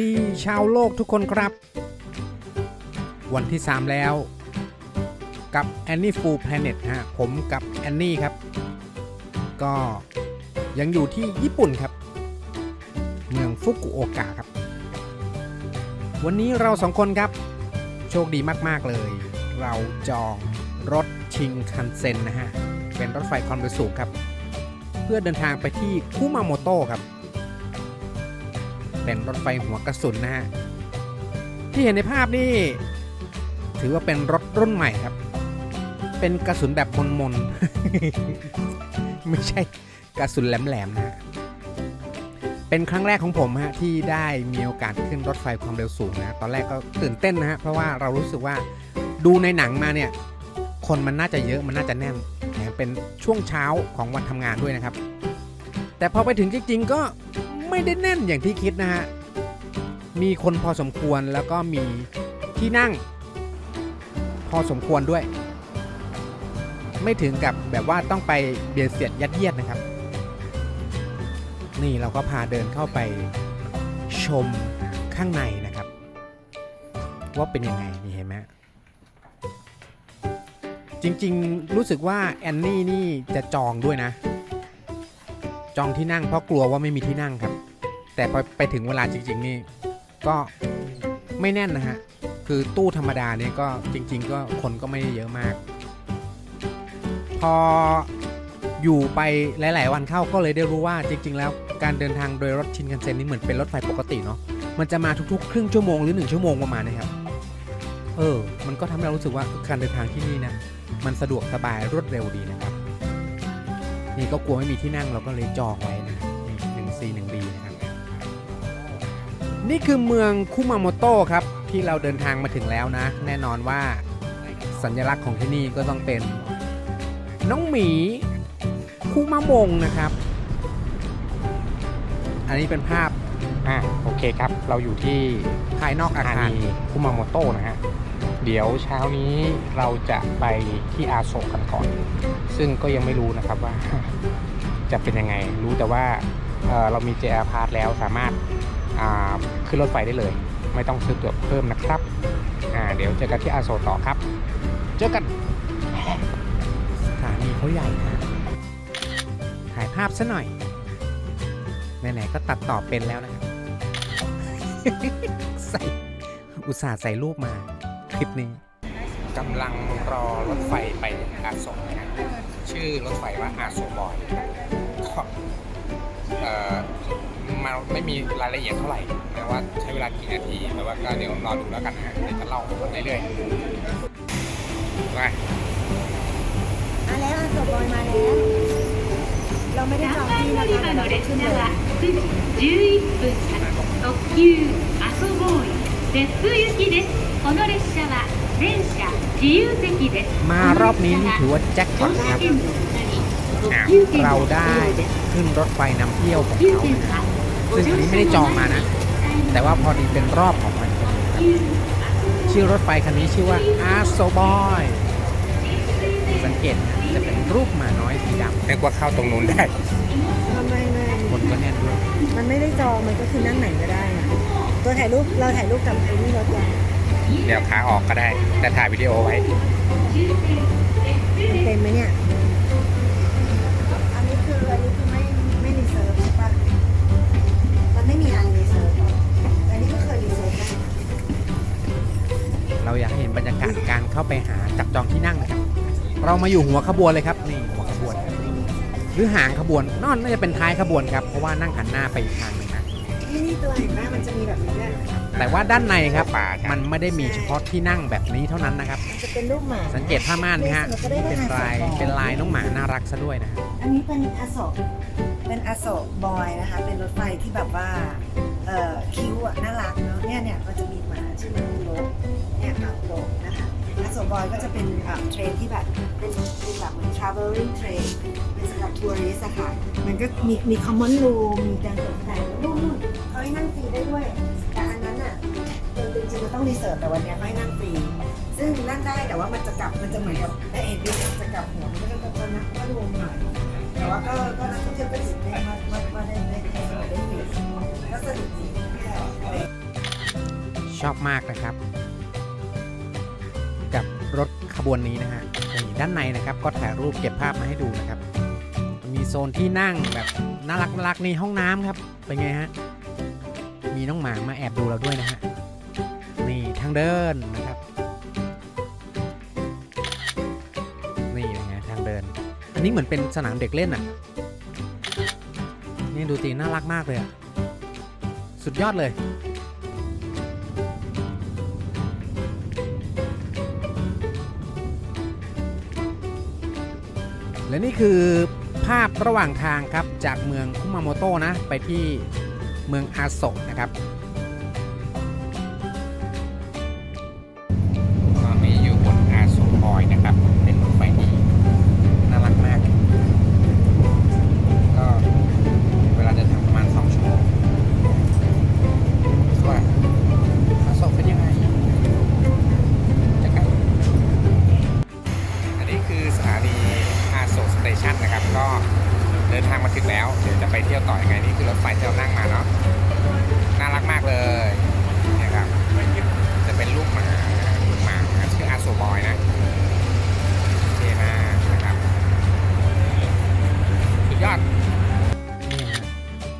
ดีชาวโลกทุกคนครับ วันที่ 3 แล้ว กับ Annie Full Planet ฮะ ผมกับแอนนี่ครับ ก็ยังอยู่ที่ญี่ปุ่นครับ เมืองฟุกุโอกะครับ วันนี้เราสองคนครับ โชคดีมาก ๆ เลย เราจองรถชิงคันเซ็นนะฮะ เป็นรถไฟความเร็วสูงครับ เพื่อเดินทางไปที่คุมาโมโตะครับ เป็นรถไฟหัวกระสุนนะฮะ ที่เห็นในภาพนี่ถือว่าเป็นรถรุ่นใหม่ครับ เป็นกระสุนแบบมนๆไม่ใช่กระสุนแหลมๆนะฮะ เป็นครั้งแรกของผมฮะที่ได้มีโอกาสขึ้นรถไฟความเร็วสูงนะ ตอนแรกก็ตื่นเต้นนะฮะ เพราะว่าเรารู้สึกว่าดูในหนังมาเนี่ย คนมันน่าจะเยอะมันน่าจะแน่นแถมเป็นช่วงเช้าของวันทำงานด้วยนะครับ แต่พอไปถึงจริงๆก็ ไม่ได้แน่นอย่างที่คิดนะฮะ มีคนพอสมควรแล้วก็มีที่นั่ง พอสมควรด้วย ไม่ถึงกับแบบว่าต้องไปเบียดเสียดยัดเยียดนะครับ นี่เราก็พาเดินเข้าไปชมข้างในนะครับ ว่าเป็นยังไงนี่เห็นไหมจริงๆ รู้สึกว่าแอนนี่นี่จะจองด้วยนะ จองที่นั่งเพราะกลัวว่าไม่มีที่นั่งครับ แต่พอไปถึงเวลาจริง ๆ นี่ก็ไม่แน่นนะฮะ คือตู้ธรรมดาเนี่ยก็จริง ๆ ก็คนก็ไม่ได้เยอะมาก พออยู่ไปหลาย ๆ วันเข้าก็เลยได้รู้ว่าจริง ๆ แล้วการเดินทางโดยรถชินคันเซ็นนี่เหมือนเป็นรถไฟปกติเนาะมันจะมาทุกๆ ครึ่งชั่วโมงหรือ 1 ชั่วโมงประมาณนี้ครับ เออ มันก็ทำให้เรารู้สึกว่าการเดินทางที่นี่นะ มันสะดวกสบายรวดเร็วดีนะครับ นี่ก็กลัวไม่มีที่นั่งเราก็เลยจองไว้นะหนึ่งซีหนึ่งดีนะครับ นี่คือเมืองคุมาโมโตะครับ ที่เราเดินทางมาถึงแล้วนะ แน่นอนว่าสัญลักษณ์ของที่นี่ก็ต้องเป็น น้องหมีคุมามงนะครับ อันนี้เป็นภาพอ่าโอเคครับ เราอยู่ที่ภายนอกอาอาคารนีคุมาโมโตะนะฮะ เดี๋ยวเช้านี้เราจะไปที่อาโศกกันก่อน ซึ่งก็ยังไม่รู้นะครับว่า จะเป็นยังไง รู้แต่ว่าเอ่อเรามี JR Pass แล้วสามารถอ่า ขึ้นรถไฟได้เลย ไม่ต้องซื้อตั๋วเพิ่มนะครับอ่าเดี๋ยวเจอกันที่อาโศกต่อครับ เจอกันสถานีเขาใหญ่นะถ่ายภาพซะหน่อยไหนๆก็ตัดต่อเป็นแล้วนะครับใส่อุตส่าห์ใส่รูปมาคลิปนี้กำลังรอรถไฟไปอาโศกนะฮะชื่อรถไฟว่าอาโศกบอยก็เอ่อ มาไม่มีรายละเอียดเท่าไหร่นะว่าใช้เวลากี่นาทีแต่ว่าก็เดี๋ยวรอดูแล้วกันนะฮะเดี๋ยวจะเล่าเรื่อยๆไป มาแล้วอาสบอยมาแล้ว เราไม่ได้จองที่นะคะแต่เราได้ขึ้นเลย 9時11分発特急阿蘇ボーイ別府行きですこの列車は全車自由席です มารอบนี้นี่ถือว่าแจ็คพอต 乗 นะครับ 車券の他に特急券 เรา も ได้ 必要です ขึ้นรถไฟนำเที่ยวของ 特急 เขา 券 นะ は ซึ่งอันนี้ไม่ได้จองมานะ แต่ว่าพอดีเป็นรอบของมันพอดีครับชื่อรถไฟคันนี้ชื่อว่าอาโซบอยสังเกตนะจะเป็นรูปหมาน้อยสีดนึกว่าเข้าตรงนู้นได้ไม่ไม่ำคนก็แน่นด้วยมันไม่ได้จองมันก็คือนั่งไหนก็ได้นะตัวถ่ายรูปเราถ่ายรูปกับไอ้นี่รถก่อนเดี๋ยวขาออกก็ได้ แต่ถ่ายวิดีโอไว้มันเต็มไหมเนี่ย มาอยู่หัวขบวนเลยครับนี่หัวขบวน หรือหางขบวนนอนน่าจะเป็นท้ายขบวนครับเพราะว่านั่งหันหน้าไปอีกทางหนึ่งนะนี่นี่ตัวเห็นไหมมันจะมีแบบนี้ด้วยแต่ว่าด้านในครับป่าครับมันไม่ได้มีเฉพาะที่นั่งแบบนี้เท่านั้นนะครับ มันจะเป็นรูปหมา สังเกตผ้าม่านไหมฮะเป็นลายเป็นลายน้องหมาน่ารักซะด้วยนะอันนี้เป็นอโศกเป็นอโศกบอยนะคะ เป็นรถไฟที่แบบว่าเอ่อคิ้วอะน่ารักเนาะเนี่ยเนี่ยมันจะมีหมาชื่อมาคุโรเนี่ยมาคุโรนะคะอ โศกบอยก็จะเป็นเทรนที่แบบเป็นเป็นแบบเหมือน traveling train เป็นสำหรับทัวริสอะค่ะ มันก็มีมี common room มีการตกแต่งนู่นนู่นเขาให้นั่งฟรีได้ด้วย แต่อันนั้นอะจริงๆมันต้องรีเสิร์ฟแต่วันนี้เขาให้นั่งฟรี ซึ่งนั่งได้แต่ว่ามันจะกลับมันจะเหมือนกับไอเอ็นบีจะกลับหัวมันก็จะจะนักก็รวมหน่อยแต่ว่าก็ก็นักท่องเที่ยวก็ถือได้มามาได้ได้ได้ได้ฟรีก็สนุกดีชอบมากนะครับ ขบวนนี้นะฮะนี่ด้านในนะครับก็ถ่ายรูปเก็บภาพมาให้ดูนะครับ มีโซนที่นั่งแบบน่ารักน่ารักนี่ห้องน้ำครับเป็นไงฮะมีน้องหมามาแอบดูเราด้วยนะฮะนี่ทางเดินนะครับนี่เป็นไงทางเดิน อันนี้เหมือนเป็นสนามเด็กเล่นอะนี่ดูตีน่ารักมากเลยอะสุดยอดเลย และนี่คือภาพระหว่างทางครับจากเมืองคุมาโมโตะนะไปที่เมืองอาโศกนะครับ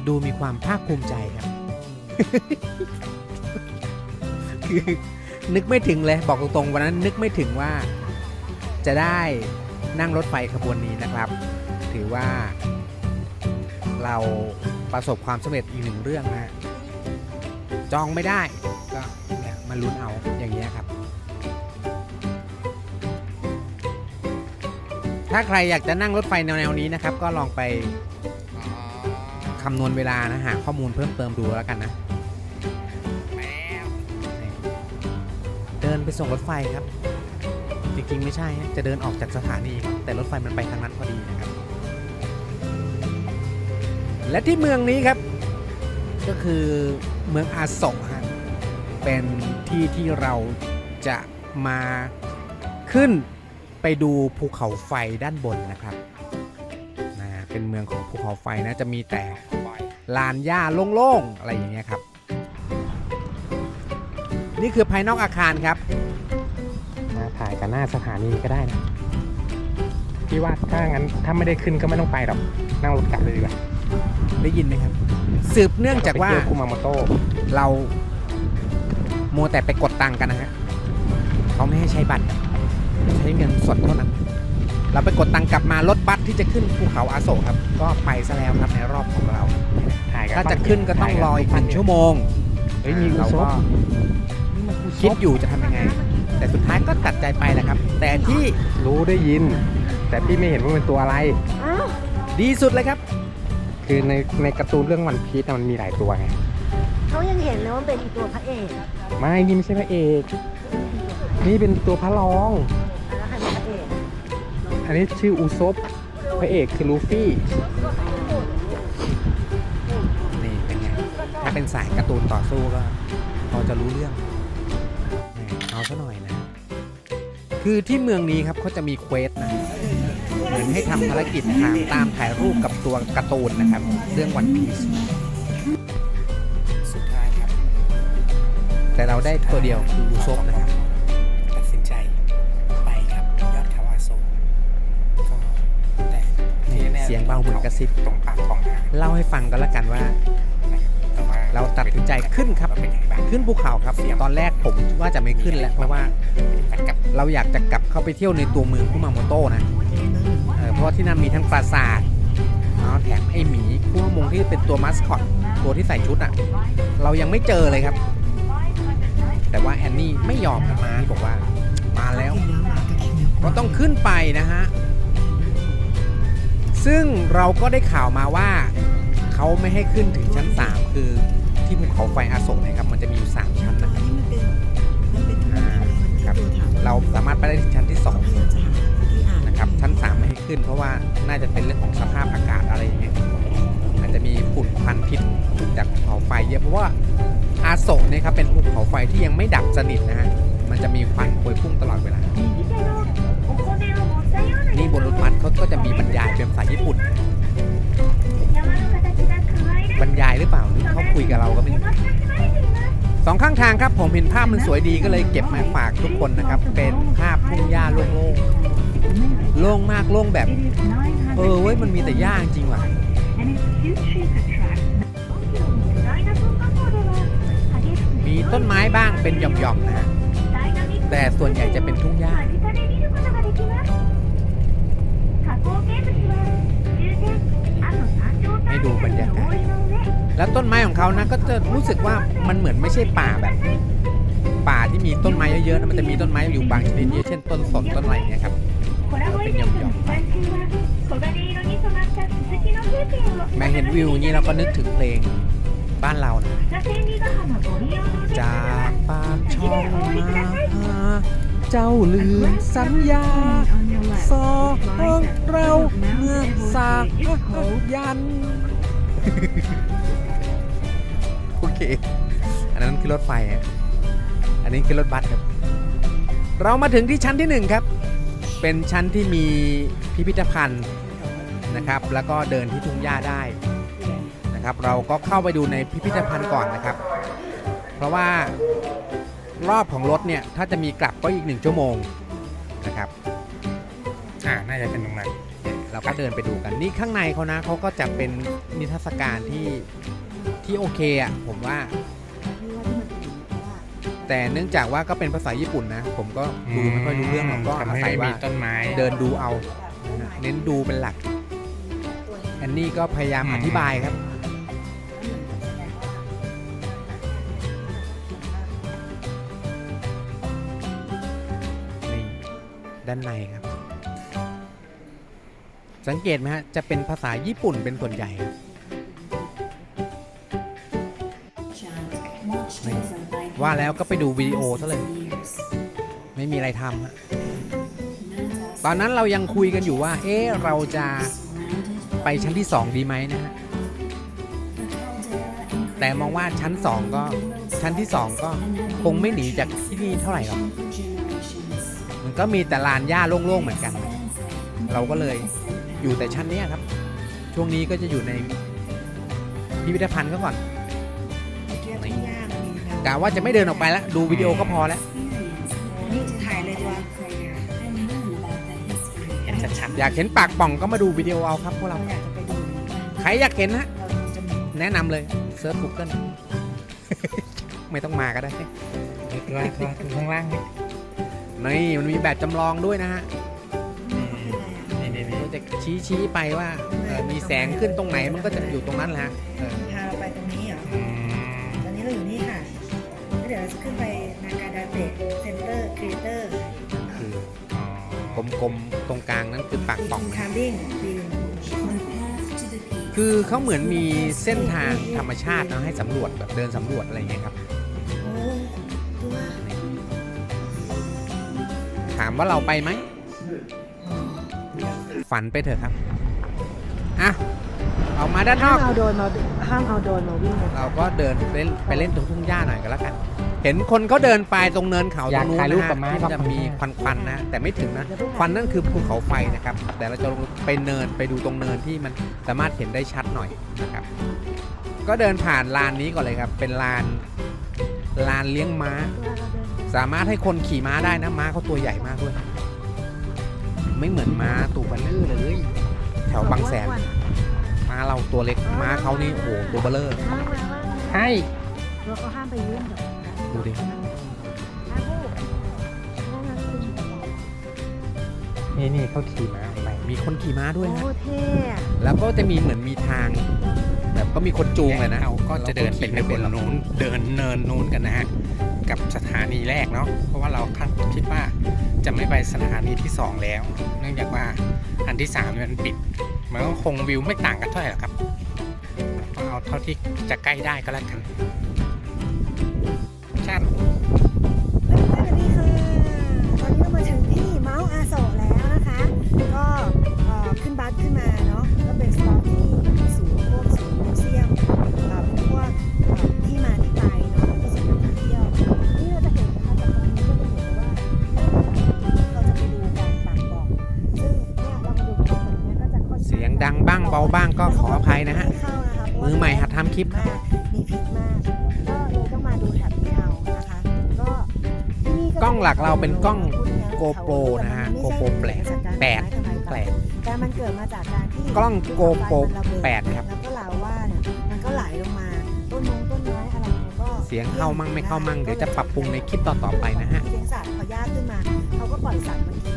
ดูมีความภาคภูมิใจครับ คือนึกไม่ถึงเลยบอกตรงๆวันนั้นนึกไม่ถึงว่า จะได้นั่งรถไฟขบวนนี้นะครับ ถือว่า เราประสบความสำเร็จอีกหนึ่งเรื่องนะฮะจองไม่ได้ก็เนี่ยมาลุ้นเอาอย่างเงี้ยครับ ถ้าใครอยากจะนั่งรถไฟแนวๆนี้นะครับ ก็ลองไป คำนวณเวลานะหาข้อมูลเพิ่มเติมดูแล้วกันนะ เดินไปส่งรถไฟครับ จริงๆไม่ใช่จะเดินออกจากสถานีแต่รถไฟมันไปทางนั้นพอดีนะครับ และที่เมืองนี้ครับ ก็คือเมืองอาโซะฮะเป็นที่ที่เราจะมาขึ้นไปดูภูเขาไฟด้านบนนะครับ เป็นเมืองของภูเขาไฟนะจะมีแต่ลานหญ้าโล่งๆอะไรอย่างเงี้ยครับ นี่คือภายนอกอาคารครับมาถ่ายกันหน้าสถานีก็ได้นะพี่ว่าถ้างั้นถ้าไม่ได้ขึ้นก็ไม่ต้องไปหรอกนั่งรถกลับเลยดีกว่าได้ยินไหมครับ สืบเนื่องจากว่าไปเที่ยวคุมาโมโตะเรามัวแต่ไปกดตังค์กันนะฮะเขาไม่ให้ใช้บัตรใช้เงินสดเท่านั้น เราไปกดตังค์กลับมารถบัสที่จะขึ้นภูเขาอาโศกครับ ก็ไปซะแล้วครับในรอบของเรา ถ่ายกันถ้าจะขึ้นก็ต้องรออีกหนึ่งชั่วโมงเฮ้ยมีอุเราซบก็คิดอยู่จะทำยังไง แต่สุดท้ายก็ตัดใจไปแหละครับ แต่ที่รู้ได้ยิน แต่พี่ไม่เห็นว่าเป็นตัวอะไร ดีสุดเลยครับ คือในในการ์ตูนเรื่องวันพีชมันมีหลายตัวไง เขายังเห็นเลยว่าเป็นอีตัวพระเอก ไม่นี่ไม่ใช่พระเอก นี่เป็นตัวพระรอง อันนี้ชื่ออุซบพระเอกคือลูฟี่นี่เป็นไงถ้าเป็นสายการ์ตูนต่อสู้ก็พอจะรู้เรื่องเอาซะหน่อยนะ คือที่เมืองนี้ครับเขาจะมีเควสนะเหมือนให้ทำภารกิจตามตามถ่ายรูปกับตัวการ์ตูนนะครับ เรื่องวันพีซสุดท้ายครับ แต่เราได้ตัวเดียวคืออูซบนะครับ เสียงเบาเหมือนกระซิบตรงปากของทางเล่าให้ฟังกันแล้วกันว่าแต่ว่า เราตัดสินใจขึ้นครับเป็นยังไงบ้างขึ้นภูเขาครับ ตอนแรกผมว่าจะไม่ขึ้นแล้วเพราะว่าการกลับเราอยากจะกลับเข้าไปเที่ยวในตัวเมืองคุมาโมโตะนะเออเพราะว่าที่นั่นมีทั้งปราสาทเนาะแถมไอหมีคู่มงที่เป็นตัวมัสคอตตัวที่ใส่ชุดอะ่ะ เรายังไม่เจอเลยครับ แต่ว่าแอนนี่ไม่ยอมครับมาที่บอกว่า มาแล้วก็ต้องขึ้นไปนะฮะ ซึ่งเราก็ได้ข่าวมาว่าเขาไม่ให้ขึ้นถึงชั้น 3 คือที่ภูเขาไฟอาโศกนะครับ มันจะมีอยู่ 3 ชั้นนะครับอ่าครับเราสามารถไปได้ถึงชั้นที่2นะครับชั้น 3 ไม่ให้ขึ้น เพราะว่าน่าจะเป็นเรื่องของสภาพอากาศอะไรอย่างเงี้ยอาจจะมีฝุ่นควันพิษจากภูเขาไฟเยอะเพราะว่าอาโศกเนี่ยครับเป็นภูเขาไฟที่ยังไม่ดับสนิทนะฮะมันจะมีควันพวยพุ่งตลอดเวลานี่บนรถบัส เขาก็จะมีบรรยายเป็นภาษาญี่ปุ่น บรรยายหรือเปล่าหรือเขาคุยกับเราก็ไม่รู้สองข้างทางครับผมเห็นภาพมันสวยดีก็เลยเก็บมาฝากทุกคนนะครับ เป็นภาพทุ่งหญ้าโล่งๆโล่งมากโล่งแบบ เออเว้ยมันมีแต่หญ้าจริงว่ะมีต้นไม้บ้างเป็นหย่อมๆนะฮะแต่ส่วนใหญ่จะเป็นทุ่งหญ้า ดูบรรยากาศแล้วต้นไม้ของเขานะก็จะรู้สึกว่ามันเหมือนไม่ใช่ป่าแบบ ป่าที่มีต้นไม้เยอะๆนะมันจะมีต้นไม้อยู่บางชนิดเช่นต้นสนต้นอะไรอย่างเงี้ยครับเป็นหย่อมๆไปแม้เห็นวิวอย่างนี้เราก็นึกถึงเพลงบ้านเรานะจากปากช่องมาหาเจ้าลืมสัญญาสองเราเมื่อสายัน โอเค อันนั้นคือรถไฟฮะอันนี้คือรถบัสครับ เรามาถึงที่ชั้นที่หนึ่งครับ เป็นชั้นที่มีพิพิธภัณฑ์นะครับ แล้วก็เดินที่ทุ่งหญ้าได้นะครับ เราก็เข้าไปดูในพิพิธภัณฑ์ก่อนนะครับ เพราะว่ารอบของรถเนี่ย ถ้าจะมีกลับก็อีกหนึ่งชั่วโมงนะครับ อ่า น่าจะเป็นตรงนั้น เราก็เดินไปดูกันนี่ข้างในเขานะเขาก็จะเป็นนิทรรศการที่ที่โอเคอะผมว่า แต่เนื่องจากว่าก็เป็นภาษาญี่ปุ่นนะ ผมก็ดูไม่ค่อยรู้เรื่องหรอกก็ทำอาให้ศัยมีว่าต้นไม้เดินดูเอานะเน้นดูเป็นหลักแอนนี่ก็พยายามอืมอธิบายครับนี่ด้านในครับ สังเกตไหมฮะ จะเป็นภาษาญี่ปุ่นเป็นส่วนใหญ่ครับว่าแล้วก็ไปดูวิดีโอซะเลย ไม่มีอะไรทำฮะตอนนั้นเรายังคุยกันอยู่ว่า เอ๊ะ เราจะไปชั้นที่ 2 ดีไหมนะฮะ แต่มองว่าชั้น 2 ก็ชั้นที่ 2 ก็คงไม่หนีจากที่นี่เท่าไหร่หรอก มันก็มีแต่ลานหญ้าโล่งๆเหมือนกัน เราก็เลย อยู่แต่ชั้นเนี้ยครับ ช่วงนี้ก็จะอยู่ในพิพิธภัณฑ์ก็ก่อนกะว่าจะไม่เดินออกไปแล้ว ดูวิดีโอก็พอแล้ว นี่ถ่ายเลยตัวเห็นชัดอยากเห็นปากป่องก็มาดูวิดีโอเอาครับพวกเราเราอยากจะไปดูใครอยากเห็นนะเราดูจมูกแนะนำเลยเซิร์ช Google ไม่ต้องมาก็ได้ๆดูว่าดูข้างล่างนี่นี่มันมีแบบจำลองด้วยนะฮะนี่นี่นี่มัน จะชี้ชี้ไปว่าเอ่อมีแสงขึ้นตรงไหนมันก็จะอยู่ตรงนั้นแหละฮะเออพาเราไปตรงนี้เหรอ อืมตอนนี้เราอยู่นี่ค่ะแล้วเดี๋ยวเราจะขึ้นไปนากาดาเตะเซ็นเตอร์ครีเอเตอร์คืออ๋อกลมๆตรงกลางนั้นคือปากป่องคานะมบิ้งบินคือเขาเหมือนมีเส้นทางธรรมชาติเนอะให้สำรวจแบบเดินสำรวจอะไรอย่างเงี้ยครับ โอ้ตัวถามว่าเราไปไหม ฝันไปเถอะครับอะออกมาด้านนห้าอมก เอาโดรนมาห้ามเอาโดรนมาวิ่งเลยเราก็เดินเล่นไปเล่นตรงทุ่งหญ้าหน่อยก็แล้วกัน เห็นคนเขาเดินไปตรงเนินเขาตรงนู้นนะฮะที่มันจะมีควันควันๆนะ แต่ไม่ถึงนะควันนั่นคือภูเขาไฟนะครับ แต่เราจะลงไปเนินไปดูตรงเนินที่มันสามารถเห็นได้ชัดหน่อยนะครับ ก็เดินผ่านลานนี้ก่อนเลยครับ เป็นลานลานเลี้ยงม้า สามารถให้คนขี่ม้าได้นะม้าเขาตัวใหญ่มากด้วย ไม่เหมือนม้าตูบันเลอร์เลย แถวบางแสนม้าเราตัวเล็กม้าเขานี่โอ้โหตัวเบลเลอร์ห้ามมาว่าให้เราก็ห้ามไปยุ่งกับดูดินี่นี่เขาขี่ม้าไปมีคนขี่ม้าด้วยนะโอ้เท่อะแล้วก็จะมีเหมือนมีทางแบบก็มีคนจูงเลยนะเราก็จะเดินไปในบนนู้นเดินเนินนู้นกันนะฮะกับสถานีแรกเนาะเพราะว่าเราคาดคิดว่า จะไม่ไปสถานีที่ 2 แล้ว เนื่องจากว่าอันที่3มันปิด มันก็คงวิวไม่ต่างกันเท่าไหร่หรอกครับ เอาเท่าที่จะใกล้ได้ก็แล้วกันชาติสวัสดีค่ะตอนนี้เรามาถึงที่เมาส์อาโศกแล้วนะคะก็ขึ้นบัสขึ้นมาเนาะก็เป็นสต็อปที่ ดังบ้างเบาบ้างก็ขออภัยนะฮะเข้านะคะเพราะว่ามือใหม่หัดทำคลิปครับ มีพิษมากก็เลยต้องมาดูแถบนี้เอาองหลักเราเป็นกล้อง GoPro นะฮะ GoPro แปดแปดแปดแต่มันเกิดมาจากการที่กล้อง GoPro ไฟมันระเด8ครับ แล้วก็ลาว่าเนี่ยมันก็ไหลลงมาต้นมงต้นไม้อะไรมันก็เสียงเข้ามั่งไม่เข้ามั่งเดี๋ยวจะปรับปรุงในคลิปต่อๆไปนะฮะ เลี้ยงสัตว์พอยากขึ้นมาเขาก็ปล่อยสัตว์มากิน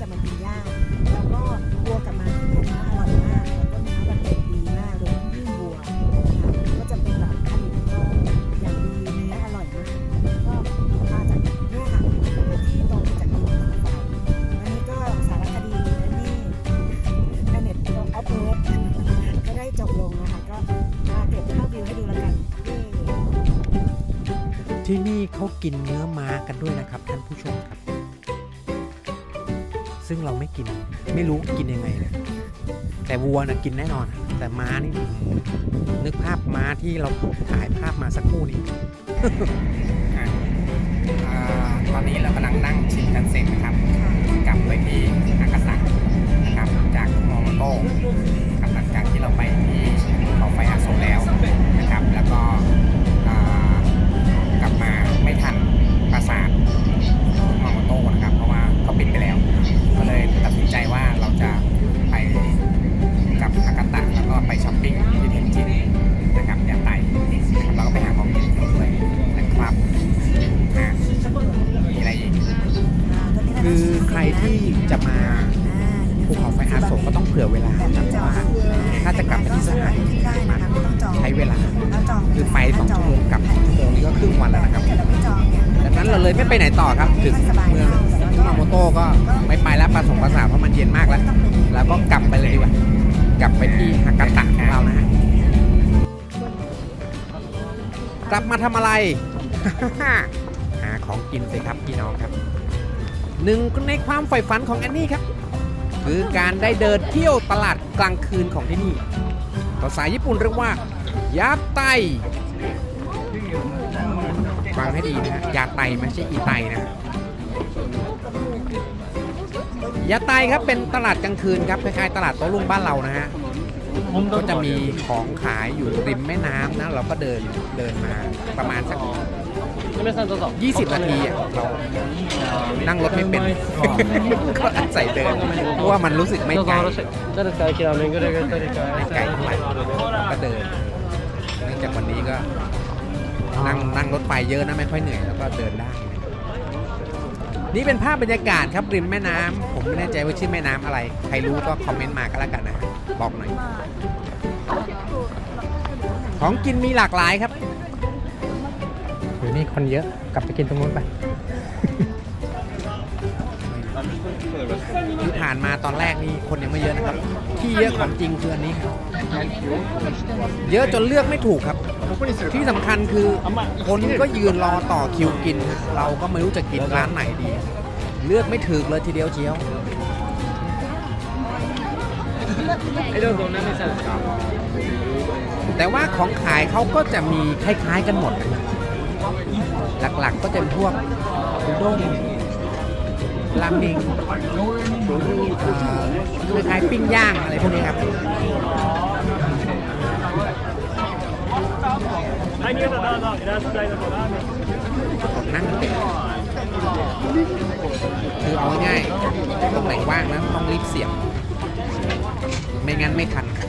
จะมากินหญ้าแล้วก็วัวกับมาที่เนี่ยนะอร่อยมากแล้วก็เนื้อมันเป็นดีมากโดยเฉพาะยิ่งวัวนะคะก็จะเป็นแบบผลิตก็อย่างดีเนื้ออร่อยมากก็มาจากเนี่ยค่ะที่ตรงจากดินภูเขาไฟอันนี้ก็สารคดีนนี้แพเน็ตออฟเวิร์ก็ได้จบลงนะคะก็มาเก็บภาพวิวให้ดูแล้วกันที่นี่เขากินเนื้อม้ากันด้วยนะครับท่าน ซึ่งเราไม่กิน ไม่รู้กินยังไงเลยแต่วัวนะกินแน่นอน แต่ม้านี่นึกภาพม้าที่เราถ่ายภาพมาสักครู่นี้อ่าตอนนี้เรากำลังนั่งชิมกันเสร็จนะครับกลับไปที่อากาศนะครับจากมโมโต้ครับหลังจากที่เราไปที่เขาไฟอาโซแล้วนะครับ แล้วก็กลับมาไม่ทัน ผื่อเวลาครับเพราะว่าถ้าจะกลับไปที่สถานีที่มาใช้เวลาคือไปสองชั่วโมงกลับสองชั่วโมงนี่ก็ครึ่งวันแล้วนะครับเกิดเราไม่จองเนี่ยดังนั้นเราเลยไม่ไปไหนต่อครับถึงเมืองคุมาโมโต้ก็ไม่ไปแล้วปลาสงปราสาเพราะมันเย็นมากแล้วแล้วก็กลับไปเลยดีกว่ากลับไปที่ฮากาตะของเรานะฮะกลับมาทำอะไร หาของกินสิครับพี่น้องครับหนึ่งในความใฝ่ฝันของแอนนี่ครับ คือการได้เดินเที่ยวตลาดกลางคืนของที่นี่ ภาษาญี่ปุ่นเรียกว่า ยาไตฟังให้ดีนะฮะยาไตไม่ใช่อีไตนะยาไตครับเป็นตลาดกลางคืนครับคล้ายๆตลาดโต๊ะลุงบ้านเรานะฮะก็จะมีของขายอยู่ริมแม่น้ำนะ เราก็เดินเดินมาประมาณสัก 20 นาทีเรานั่งรถไม่เป็น ก็อาศัยเดิน เพราะว่ามันรู้สึกไม่ไกลไม่ไกลเท่าไหร่ก็เดินเนื่องจากวันนี้ก็ นั่งนั่งรถไปเยอะนะไม่ค่อยเหนื่อยแล้วก็เดินได้ นี่เป็นภาพบรรยากาศครับริมแม่น้ำผมไม่แน่ใจว่าชื่อแม่น้ำอะไร ใครรู้ก็คอมเมนต์มาก็แล้วกันนะบอกหน่อย ของกินมีหลากหลายครับ ดี๋ยวนี้คนเยอะกลับไปกินตรงนู้นไปที่ผ่านมาตอนแรกนี่คนยังไม่เยอะนะครับ ที่เยอะของจริงคืออันนี้ครัเยอะจนเลือกไม่ถูกครับ ที่สำคัญคือคนก็ยืนรอต่อคิวกิน เราก็ไม่รู้จะกินร้านไหนดี เลือกไม่ถูกเลยทีเดียวเชียวแต่ว่าของขายเขาก็จะมีคล้ายๆกันหมดนะ หลักๆก็เป็นพวกอุด้งรามิงคล้ายๆปิ้งย่างอะไรพวกนี้ครับนั่งเต็มคือเอาง่ายต้องไหนว่างนะต้องรีบเสียบ ไม่งั้นไม่ทันครับ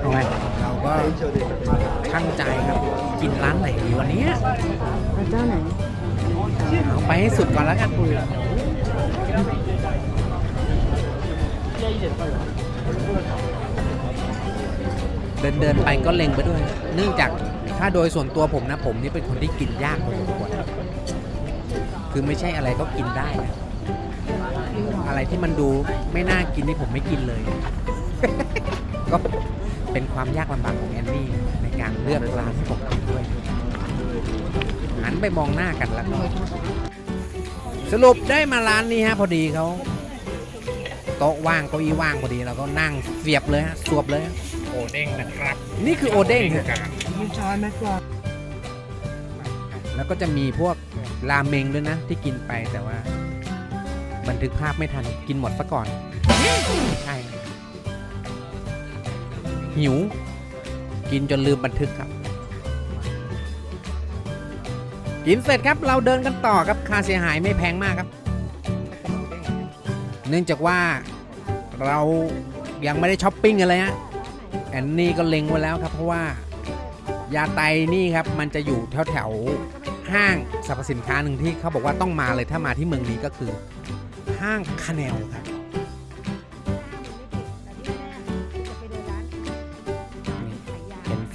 เอาไงเราก็ช่างใจครับกินร้านไหนดีวันนี้เจ้าไหนเอาไปให้สุดก่อนแล้วกันเดินเดินๆไปก็เล็งไปด้วย เนื่องจากถ้าโดยส่วนตัวผมนะผมนี่เป็นคนที่กินยากพอสมควรคือไม่ใช่อะไรก็กินได้นะอะไรที่มันดูไม่น่ากินนี่ผมไม่กินเลย ก็เป็นความยากลำบากของแอนนี่ในการเลือกร้านให้ผมกินด้วยหันไปมองหน้ากันแล้วก็สรุปได้มาร้านนี้ฮะพอดีเขาโต๊ะว่างเก้าอี้ว่างพอดีเราก็นั่งเสียบเลยฮะสวบเลยฮะโอเด้งนะครับ นี่คือโอเด้งฮะกันมีช้อนไหมกว่าแล้วก็จะมีพวกราเมงด้วยนะ ที่กินไปแต่ว่า บันทึกภาพไม่ทันกินหมดซะก่อนไม่ใช่นะ หิว กินจนลืมบันทึกครับ กินเสร็จครับเราเดินกันต่อครับค่าเสียหายไม่แพงมากครับ เนื่องจากว่าเรายังไม่ได้ช้อปปิ้งกันเลยฮะแอนนี่ก็เล็งไว้แล้วครับ เพราะว่ายาไตนี่ครับมันจะอยู่แถวแถวๆห้างสรรพสินค้าหนึ่งที่เขาบอกว่าต้องมาเลยถ้ามาที่เมืองนี้ก็คือ ห้างคาแนลครับ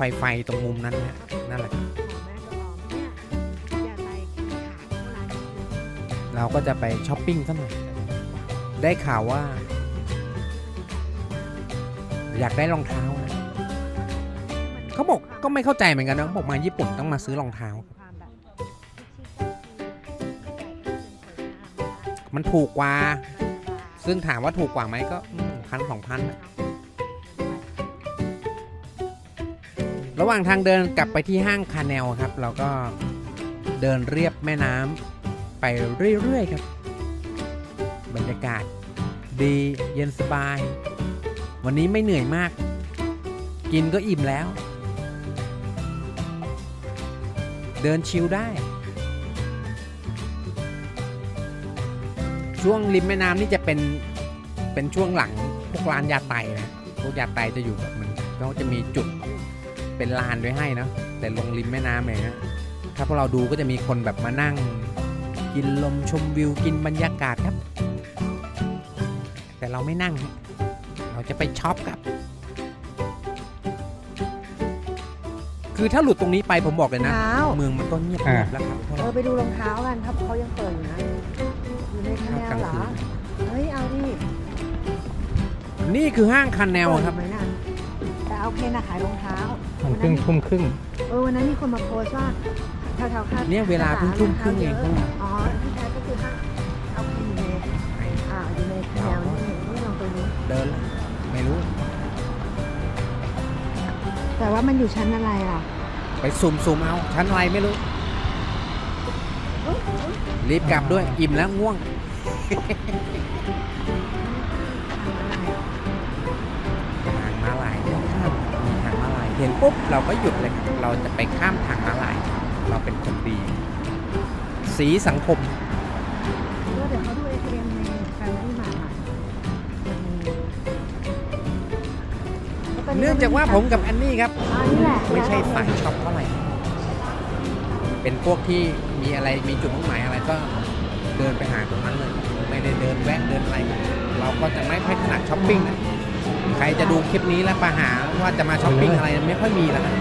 ไฟไฟตรงมุมนั้นนะนั่นแหละครับเราก็จะไปช้อปปิ้งสักหน่อยได้ข่าวว่า อยากได้รองเท้านะเขาบอกก็ไม่เข้าใจเหมือนกันนะบอกมาญี่ปุ่นต้องมาซื้อรองเท้า มันถูกกว่า ซึ่งถามว่าถูกกว่าไหมก็พันสองพัน ระหว่างทางเดินกลับไปที่ห้างคาแนลครับ เราก็เดินเรียบแม่น้ำไปเรื่อยๆครับ บรรยากาศดีเย็นสบาย วันนี้ไม่เหนื่อยมาก กินก็อิ่มแล้ว เดินชิลได้ ช่วงริมแม่น้ำนี่จะเป็นเป็นช่วงหลังพวกร้านยาไตนะพวกยาไตจะอยู่แบบมันเขาจะมีจุด เป็นลานไว้ให้เนอะแต่ลงริมแม่น้ำเลยนะถ้าพวกเราดูก็จะมีคนแบบมานั่ง กินลมชมวิวกินบรรยากาศครับ แต่เราไม่นั่งฮะเราจะไปช็อปครับ คือถ้าหลุดตรงนี้ไปผมบอกเลยนะเท้าเมืองมันก็เงียบอ่าๆแล้วครับเพราะเอเราอไปดูรองเท้ากันครับเขายังเปิดอยู่นะอยู่ในคาเข้าแนกลางลเหรอคืนเฮ้ยเอาดินี่คือห้างคันแนวครับ เปิดอยู่ไหมน่ะแต่เอาเคนอะขายรองเท้า มันครึ่งทุ่มครึ่ง เออวันนั้นมีคนมาโพสต์ว่าแถวๆคาเนี่ยเวลาเพิ่งทุ่มครึ่งเองอ๋อที่แท้ก็คือห้างเอาเคนอยู่ในอ่าอยู่ในแนวนี่นี่ลองตัวนี้เดินแล้วไม่รู้ แต่ว่ามันอยู่ชั้นอะไรล่ะไปซูมซูมเอา ชั้นอะไรไม่รู้รีบกลับด้วย อิ่มแล้วง่วง เห็นปุ๊บเราก็หยุดเลยครับเราจะไปข้ามทางม้าลาย เราเป็นคนดี สีสังคมก็เดี๋ยวเขาดูเอทีเอ็มในการที่มาใหม่เนื่องจากว่าผมกับแอนนี่ครับอ่านี่แหละไม่ใช่สายช็อปเท่าไหร่เป็นพวกที่มีอะไรมีจุดมุ่งหมายอะไรก็เดินไปหาตรงนั้นเลย ไม่ได้เดินแวะเดินอะไรเราก็จะไม่ค่อยถนัดช้อปปิ้งนะ ใครจะดูคลิปนี้แล้วมาหาว่าจะมาช้อปปิ้งอะไรไม่ค่อยมีแล้วนะ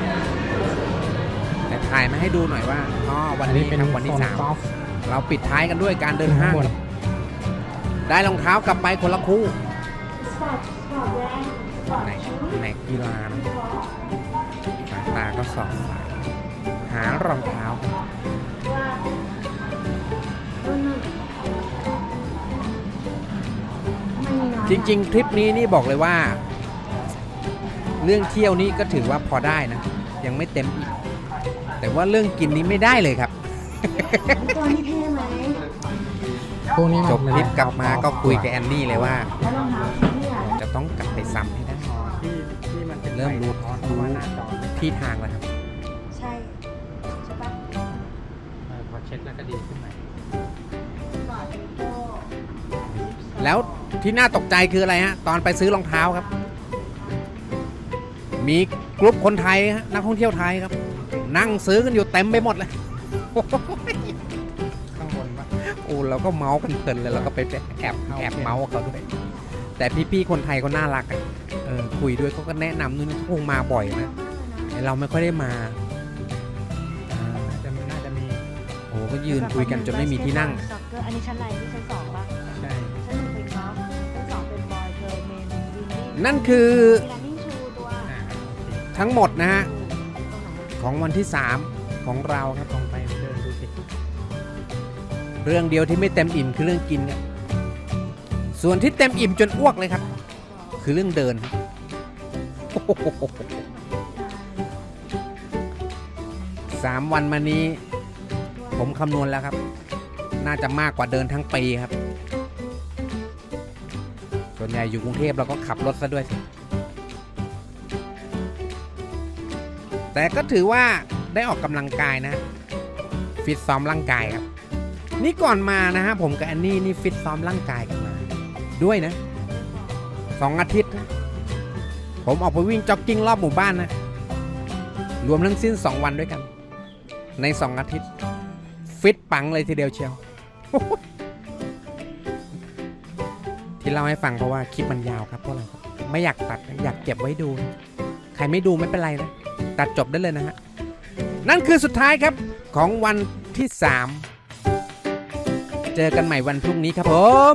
แต่ถ่ายมาให้ดูหน่อยว่าอ๋อๆวันอันนี้นี้เป็นครับวันที่โซสามกอล์ฟเราปิดท้ายกันด้วยการเดินห้างบนได้รองเท้ากลับไปคนละคู่ในในกีฬานะสายตาก็สองสายหารองเท้า จริงๆทริปนี้นี่บอกเลยว่า เรื่องเที่ยวนี้ก็ถือว่าพอได้นะ ยังไม่เต็มอีกแต่ว่าเรื่องกินนี้ไม่ได้เลยครับ ตัวนี้เท่ไหมพวกนี้จบทริปกลับมาก็คุยกับแอนนี่เลยว่า แล้วรองเท้าเนี่ยจะต้องกลับไปซ้ำให้ได้ ที่ที่มันเป็นเริ่มรู้ไฟสะท้อนเพราะว่าหน้าจอไม่ที่ทางแล้วครับ ใช่ใช่ปะเออพอเช็ดแล้วก็ดีขึ้นไหมก่อนโก้แล้ว ที่น่าตกใจคืออะไรฮะ ตอนไปซื้อรองเท้าครับ มีกลุ่มคนไทยฮะนักท่องเที่ยวไทยครับ นั่งซื้อกันอยู่เต็มไปหมดเลยข้างบนปะโอ้เราก็เมาส์กันเพลินเลยเราก็ไปแอบแอบเมาส์เขาด้วยแต่พี่ๆคนไทยเขาน่ารักอะเออคุยด้วยเขาก็แนะนำนู่นนี่เขาคงมาบ่อยนะแต่เราไม่ค่อยได้มาอ่าน่าจะน่าจะมีโอ้ก็ยืนคุยกันจนไม่มีที่นั่งซ็อกเกอร์อันนี้ชั้นอะไรที่ชั้นสอง นนี่นั่นคือมีรันนิ่งชูตัวอ่าโอเคทั้งหมดนะฮะตรงไหนของวันที่ 3 ของเราครับตรงไปเดินดูสิ เรื่องเดียวที่ไม่เต็มอิ่มคือเรื่องกินครับส่วนที่เต็มอิ่มจนอ้วกเลยครับ คือเรื่องเดินครับโอ้โหสามวันมานี้ ผมคำนวณแล้วครับ น่าจะมากกว่าเดินทั้งปีครับจน วนใหญ่อยู่กรุงเทพเราก็ขับรถซะด้วยสิ แต่ก็ถือว่าได้ออกกำลังกายนะ ฟิตซ้อมร่างกายครับ นี่ก่อนมานะฮะผมกับแอนนี่นี่ฟิตซ้อมร่างกายกันมา ด้วยนะสองอาทิตย์ ผมออกไปวิ่งจ็อกกิ้งรอบหมู่บ้านนะ รวมทั้งสิ้น 2 วันด้วยกัน ใน 2 อาทิตย์ ฟิตปังเลยทีเดียวเชียว ที่เล่าให้ฟังเพราะว่าคลิปมันยาวครับพวกเราครับไม่อยากตัดอยากเก็บไว้ดู ใครไม่ดูไม่เป็นไรนะ ตัดจบได้เลยนะฮะ นั่นคือสุดท้ายครับของวันที่ 3 เจอกันใหม่วันพรุ่งนี้ครับผม